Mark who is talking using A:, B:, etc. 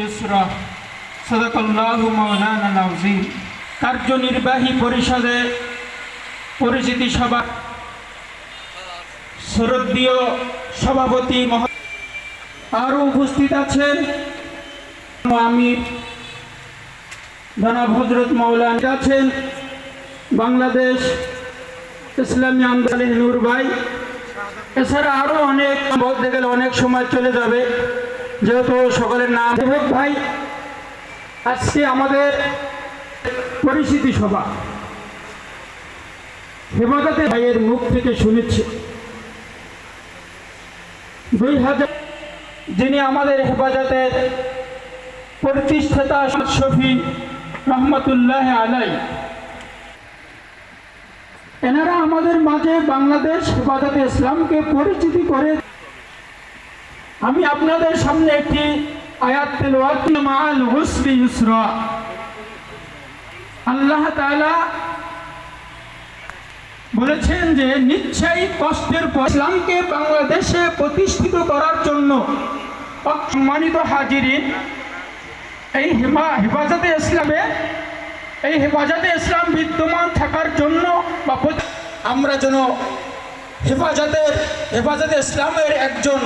A: ইউসরা সদাকাল্লাহু মাওলানা আল-আযীম কার্যনির্বাহী পরিষদে পরিচিতি সভা, শ্রদ্ধীয় সভাপতি মহ আরও উপস্থিত আছেন আমির জনাব হজরত মৌলানা আছেন বাংলাদেশ ইসলামী আন্দোলন নূর ভাই। এছাড়া আরও অনেক বলতে গেলে অনেক সময় চলে যাবে। যেহেতু সকলের নাম দেবক ভাই, আজকে আমাদের পরিচিতি সভা। হেফাজতে ভাইয়ের মুখ থেকে শুনেছি। দুই হাজার যিনি আমাদের হেফাজতের প্রতিষ্ঠাতা শফি রহমতুল্লাহ আলাই, এনারা আমাদের মাঝে বাংলাদেশ হেফাজতে ইসলামকে পরিচিতি করে আমি আপনাদের সামনে একটি আয়াত তেলাওয়াত মাআল হুসরি ইউসরা। আল্লাহ তাআলা বলেছেন যে, নিশ্চয়ই কষ্টের পর ইসলামকে বাংলাদেশে প্রতিষ্ঠিত করার জন্য সম্মানিত হাজিরিন, এই হেফা, হেফাজতে ইসলামে, এই হেফাজতে ইসলাম বিদ্যমান থাকার জন্য বা আমরা যেন হেফাজতের, হেফাজতে ইসলামের একজন